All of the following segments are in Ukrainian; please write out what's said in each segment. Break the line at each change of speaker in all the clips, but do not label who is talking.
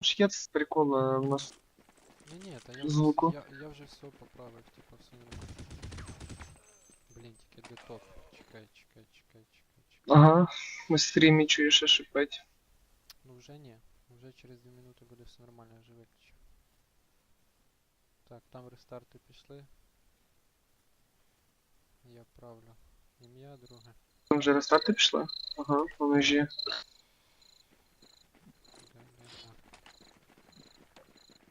ж є це прикол е, в нас.
Ні, ні, та я, вже-
Звуку.
я, я вже все поправив, типа все нормально. Блін, тільки деток. Чекай, чекай, чекай, чекай, чекай.
Ага, на стрімі чуєш ще шипить.
Ну вже ні. Вже через 2 минути буде все нормально, я вже виключив. Так, там рестарти пішли. Я правлю. Ім'я друге.
Там вже рестарти пішли? Ага, по межі.
Де, де, а.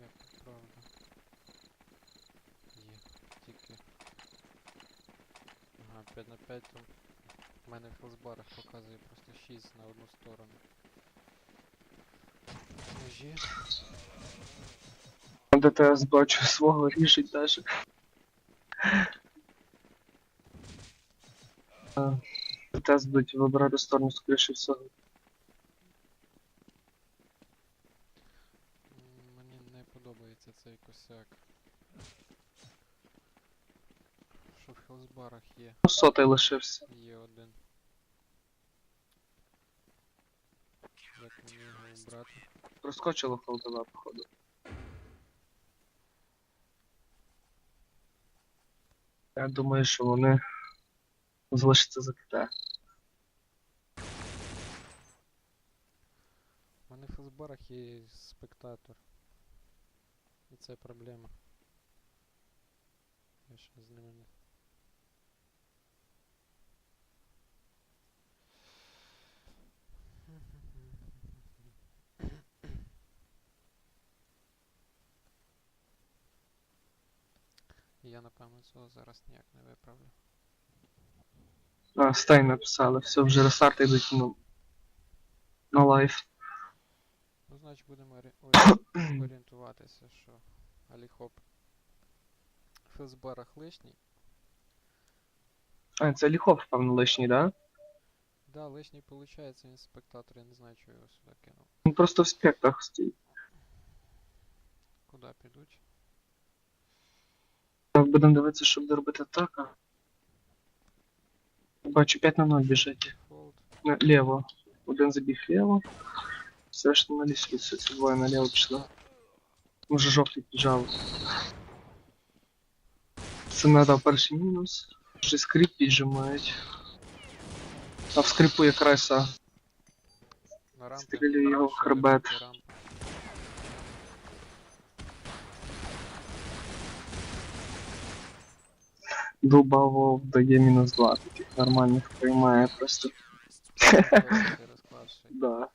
Я поправлю. Є, тільки. Ага, 5 на 5 там. в мене в філзбарах показує просто 6 на одну сторону. Ножі.
ДТС бачу свого рішить даже. ДТС будуть вибирати сторону, скоріше всього.
М, Мені не подобається цей косяк. Що в хелсбарах є?
Ну, Сотий лишився.
Є один. Як мені його убрати?
Проскочило холдова, походу. Я думаю, що вони залишаться за КТ.
У мене в хелсбарах є спектатор. І це проблема. Я ще з ними не. Я напевно цього зараз ніяк не виправлю.
А, стей написали, все, вже рестарти йдуть ну, на лайф.
Ну, значить будемо орі... орі- орієнтуватися, що Аліхоп в філзбарах лишній.
А, це ліхов, певно, лишній, да?
Да, лишній виходить, він спектатор, я не знаю, чого його сюди кинув.
Він просто в спектах стоїть.
Куди підуть?
Будемо дивитися, щоб доробити атака. Бачу, 5 на 0 біжить. Ліво. Один забіг. Все ж на лісі, все ці двоє наліво пішли. Може жовтий піджав. Це надав перший мінус. Вже скрип піджимають. А в скрипу
рампі.
Стрілює його в
Що
хребет.
Робити рампа?
Дуба Вов дає мінус 2. Таких нормальних приймає просто. Да.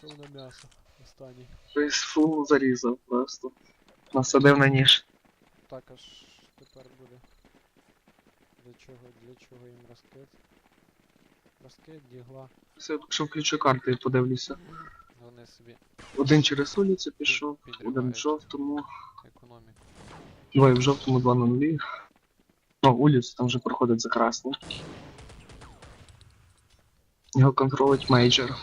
Пішов на м'ясо. Останній.
Тобто фул зарізав просто. Насадив на ніж.
Також тепер буде. Для чого, для чого їм розкид? Розкид, дігла.
Все, якщо включу карту і подивлюся.
Вони собі
Один через вулицю пішов,
Підривають.
один в жовтому.
економіку.
Двоє в жовтому, два на нулі. Ну, вулицю там вже проходить за красним. Його контролить мейджор.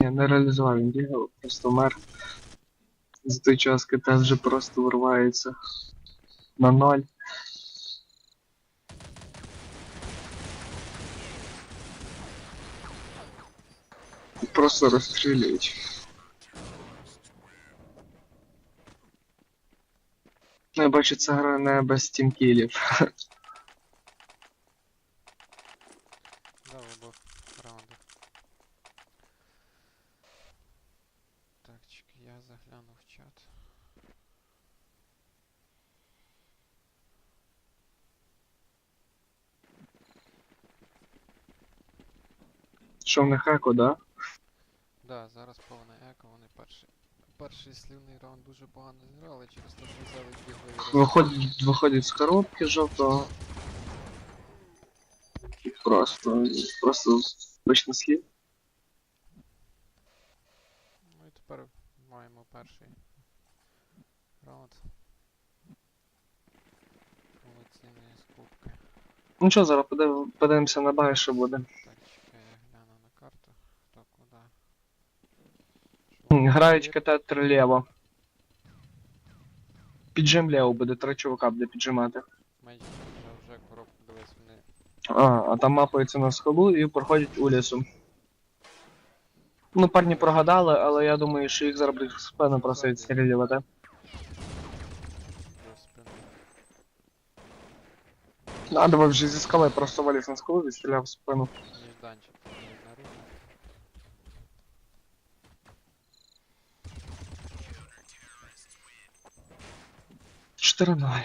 Ні, не реалізував він бігав, просто вмер. За той час КТ вже просто вирвається на ноль. Просто розстрілюють. Я бачу, це гра не без тімкілів.
Да, в обох раундах. Так, я загляну в чат.
Що в них еко, да?
Да, зараз повне еко, вони перший. Перший слівний раунд дуже погано зіграли, через те, що взяли бігові роз...
Виходять, виходять з коробки жовтого. І Просто, просто обичний слід.
Ну і тепер маємо перший раунд. Повноцінної скупки.
Ну що, зараз подивимося на бай, що буде.
Так, чекай, я гляну на карту. Хто куди. Що
М, Грають 3 ліво. Піджим ліво буде, три чувака буде піджимати.
Мейджор вже, вже коробку дивись, вони
А, а там мапаються на скалу і проходять улицю. Ну, парні прогадали, але я думаю, що їх зараз будуть в спину просто відстрілювати.
До спини.
А, давай вже зі скали просто валіз на скалу, відстріляв в спину.
Нежданчик на рівні.
4-0.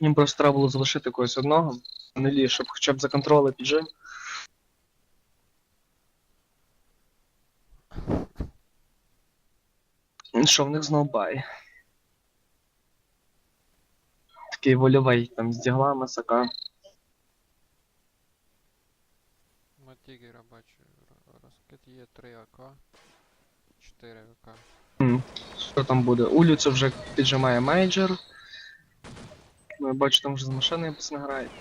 Їм просто треба було залишити когось одного. Не лі, щоб хоча б законтролили піджим. Що в них знов бай. Такий вольовий, там з діглами, сака.
На бачу. Розкид є 3 АК. 4 АК.
М, Що там буде? Улицю вже піджимає мейджор. Ну, я бачу, там вже з машиною пацани грають.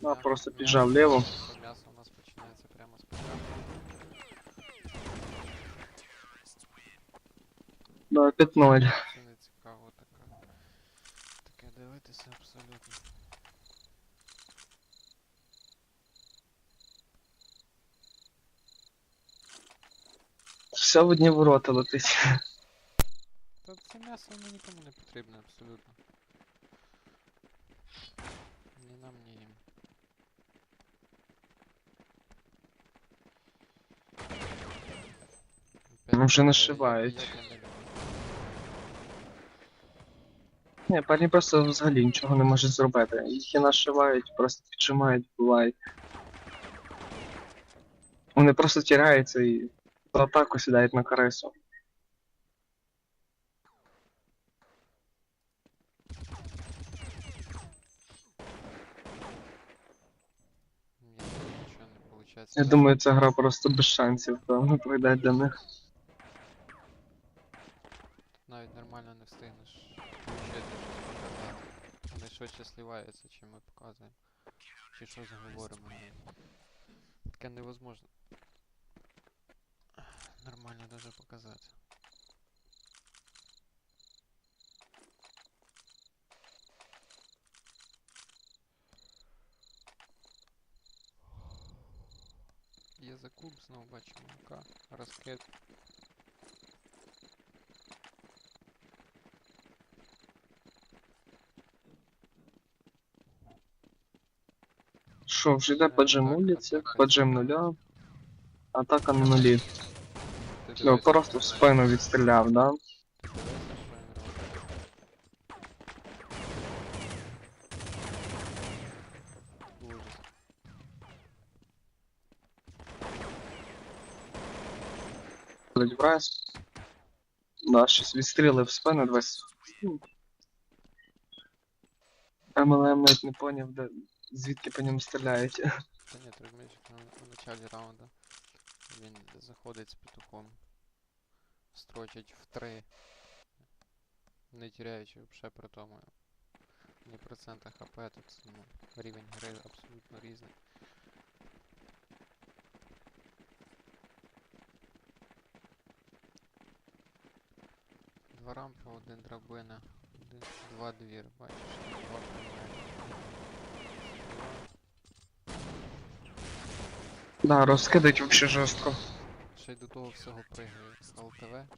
Ну, просто піджав ліво.
То М'ясо у нас починається прямо з початку.
Да, 5-0. Все в одні ворота летить.
Та це м'ясо воно нікому не потрібне абсолютно. Ні нам, ні їм.
Ну, вже нашивають. Ні, парні просто взагалі нічого не можуть зробити. Їх і нашивають, просто піджимають, бувають. Вони просто тіряються і за атаку сідають на каресу.
Ні, нічого не виходить.
Я думаю, ця гра просто без шансів, певно, пройде для них.
Навіть нормально не встигнеш включити щось показати. Вони швидше сліваються, чим ми показуємо. Чи щось говоримо. Таке невозможно. Нормально даже показати. Є за куб, знову бачимо МК, розкид.
Що, вже йде
Е,
поджим
так,
вулиці,
атака
поджим
цікава.
нуля, атака на нулі. Ну, просто в спину відстріляв, да? Враз. Да, щось відстріли в спину десь. МЛМ навіть не поняв, де, звідки по ньому стріляють.
Та ні, розумієш, на, на началі раунда він заходить з петухом. Строчить в три. Не теряючи взагалі при тому. Ні процента хп, тут ну, рівень гри абсолютно різний. Два рампи, один драбина, один, два двір, бачиш, два приймають.
Да, розкидають вообще жорстко.
Ще й до того всього пригає ЛТВ.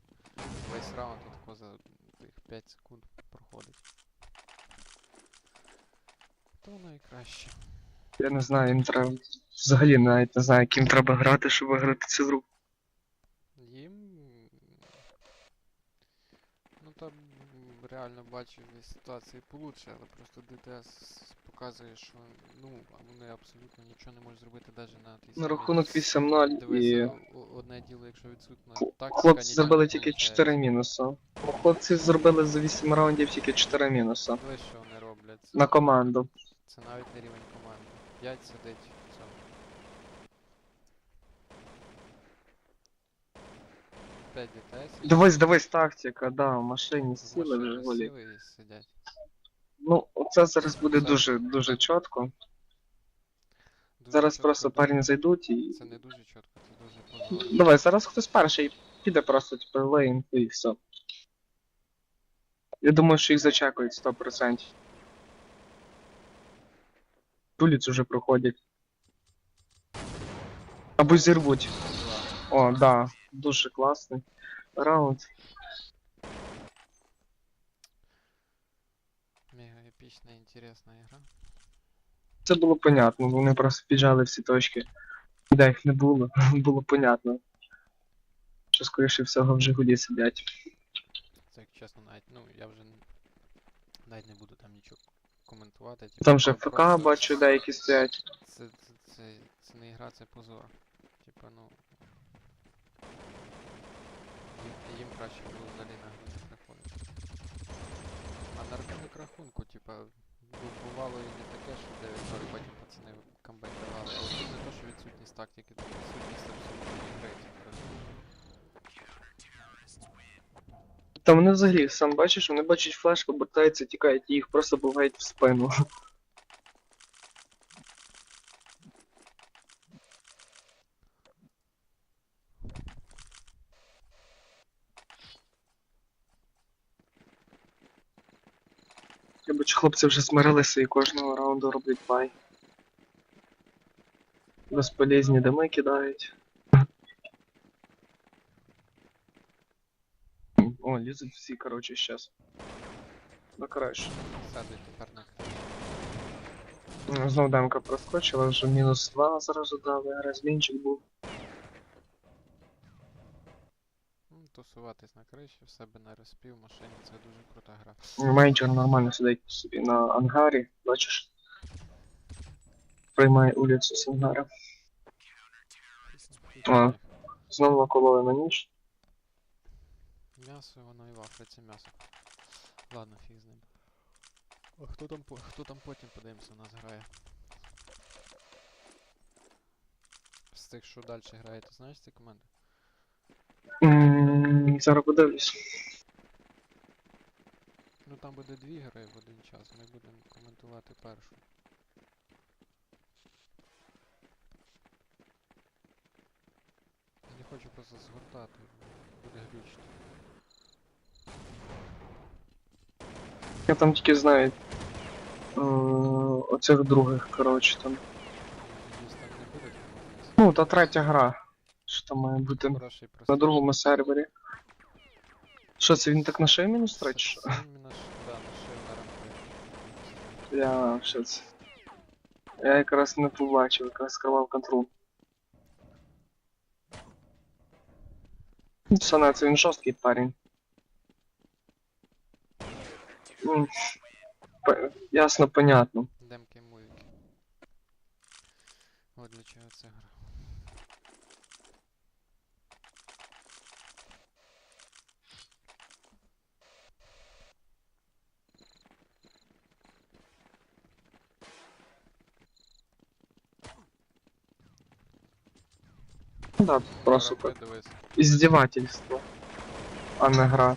Весь раунд отако за тих 5 секунд проходить. То воно і краще.
Я не знаю, їм треба. Взагалі навіть не знаю, ким треба грати, щоб виграти цю гру.
Їм. Ну там реально бачу ситуації получше, але просто ДТС показує, що ну, вони абсолютно нічого не можуть зробити навіть на тій
На рахунок 8-0 і
одне діло, якщо відсутна
хл-
тактика,
хлопці зробили тільки
получається.
4 мінуси. Ну, Хлопці зробили за 8 раундів тільки 4 мінуси.
Дивись, що вони роблять.
На команду.
це навіть не рівень команди. 5 сидить в цьому. 5 ДТС.
Дивись, дивись, тактика, да, в машині
в
сіли
машині
вже голі.
сіли і сидять.
Ну, оце зараз буде
Це-
дуже дуже чітко.
Дуже
Зараз
чітко,
просто
да.
парні зайдуть і.
Це не дуже чітко, це дуже позорно.
Давай, зараз хтось перший Піде просто типу лейн і все. Я думаю, що їх зачекають 100%. Туліць уже проходять. Або зірвуть. О, да, дуже класний раунд.
Мега епічна, інтересна ігра.
Це було понятно, вони просто піджали всі точки. Де їх не було, було понятно. Що скоріше всього в Жигулі сидять.
Це як чесно, навіть, ну я вже навіть не буду там нічого коментувати. типу,
Там же ФК
просто
бачу деякі стоять.
Це, це, це, це не ігра, це позор. Типа, ну. Їм, їм краще було взагалі на гру не приходити. А на рахунок рахунку, типа, бувало і не таке, що 9 0 потім пацани камбек давали. Але тут не то, що відсутність тактики, тут відсутність абсолютно гри. типу.
Та вони взагалі, сам бачиш, вони бачать флешку, обертаються, тікають, і їх просто бувають в спину. хлопці вже смирилися і кожного раунду роблять бай. Безполезні дими кидають. О, лізуть всі, короче, щас. На краще.
Сядуть тепер на криш.
Ну, Знов демка проскочила, вже мінус 2 зразу дали, розмінчик був.
Тусуватись на криші, в себе на респі в машині, це дуже крута гра.
Мейджор нормально сидить собі на ангарі, бачиш? Приймає улицю з ангара. А. Знову накололи на ніч.
М'ясо, воно і в Африці м'ясо. Ладно, фіг з ним. А хто там, по- хто там потім подивимося, у нас грає? З тих, що далі грає, ти знаєш ці команди?
М, Зараз подивлюсь.
Ну там буде дві гри в один час, ми будемо коментувати першу. Я не хочу просто згортати, буде глючити.
Я там тільки знаю. е, Оцих других, коротше, там.
Надіюсь, там не буде.
Ну, та третя гра. Що там має бути
Хороший
на
просто.
другому сервері. Що це він так на шиї мінус 3 чи що?
Це іменно ж, да, нашив на рампі.
Я що це? Я якраз не побачив, якраз скривав контрол. Пацана, це він жорсткий парень. М, п- Ясно, понятно.
Демки мувіки. От для чого це гра.
Да, просто
Рампи, дивись.
Издевательство, а не гра.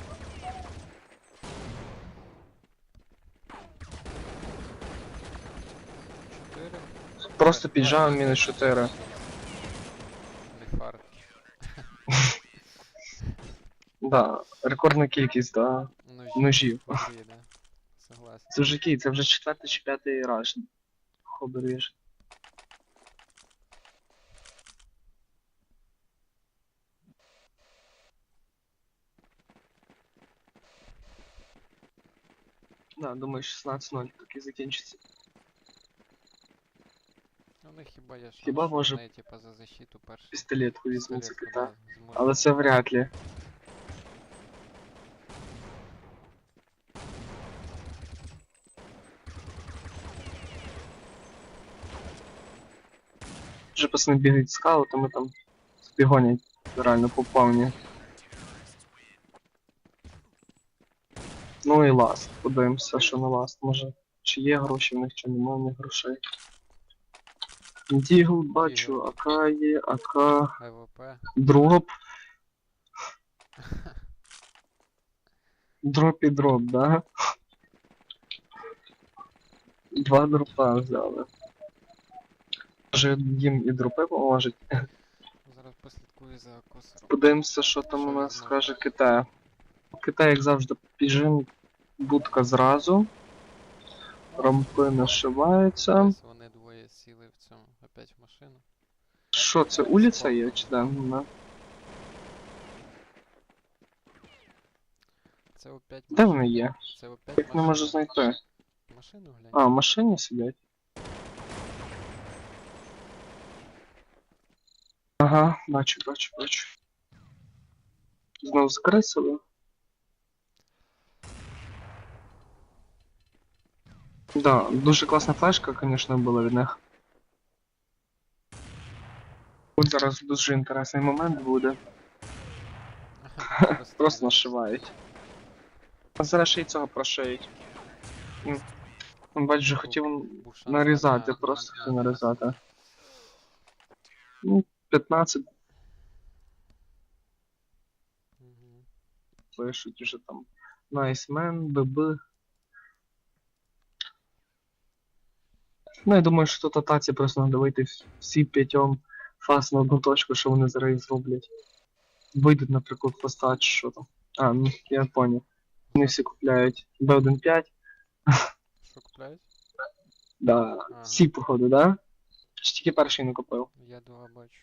Чотири.
Просто піджав мінус 4.
Не фарт.
Да, рекордна кількість, да.
Ножі.
Ножів.
Хобрі, да. Согласен.
Це вже який? Це вже четвертий чи п'ятий раш. Хоберіж. Да, думаю, 16-0 так і закінчиться.
Ну, не хіба я шанс,
Хіба
що
може
вони, типа, за защиту перший.
Пістолетку візьму це
пістолетку,
кота.
да, зможуть.
Але це вряд ли. Вже пацани бігають скаутами там собі гонять реально по повні. Ну і ласт. Подивимося, що на ласт. Може, чи є гроші в них, чи немає в них грошей. Дігл бачу, АК є, АК,
АВП.
дроп. Дроп і дроп, да? Два дропа взяли. Може їм і дропи поможуть.
Зараз послідкую за косором.
Подивимося, що там у нас
знає?
каже Китай. Китай, як завжди, біжим, будка зразу. Рампи нашиваються.
Ось Вони двоє сіли в цьому опять в машину.
Що це, улиця є чи де? Ну,
Це опять
Де
маш-
вони є?
Це опять
Як не можу знайти.
Машину глянь.
А, в машині сидять. Ага, бачу, бачу, бачу. Знову скресили. Да, дуже класна флешка, звісно, була від них. От зараз дуже інтересний момент буде. Просто нашивають. А зараз ще й цього прошиють. Бач, вже хотів нарізати, просто хотів нарізати. Ну, 15
Мгм.
пишуть вже там. Man, ББ. Ну, я думаю, що тут атаці просто треба вийти вс- всі п'ятьом фаз на одну точку, що вони зараз і зроблять. Вийдуть, наприклад, фаста чи що там. А, ну я поняв. Вони всі купляють B1.5.
Що купляють?
Да.
Ага.
Всі, походу, да? Чи тільки перший не купив.
Я два бачу.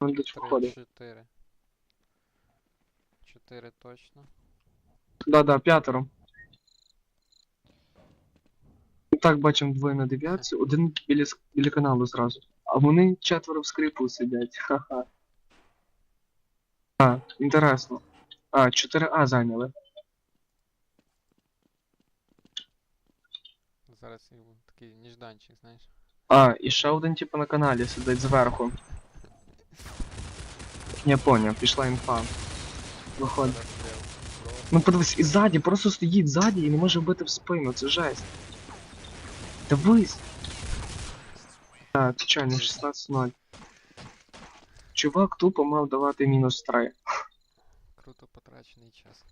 Ну,
Три,
походить.
чотири. Чотири точно.
Да-да, п'ятеро. І так бачимо двоє на дев'ятці, один біля, біля каналу зразу. А вони четверо в скрипу сидять. Ха-ха. А, інтересно. А, 4А зайняли.
Зараз і такий ніжданчик, знаєш.
А, і ще один типу на каналі сидить зверху. Я поняв, пішла інфа. Виходить. Ну подивись, і ззаді, просто стоїть ззаді і не може вбити в спину, це жесть. Дивись. Так, печально, 16-0. Чувак тупо мав давати мінус 3.
Круто потрачений час.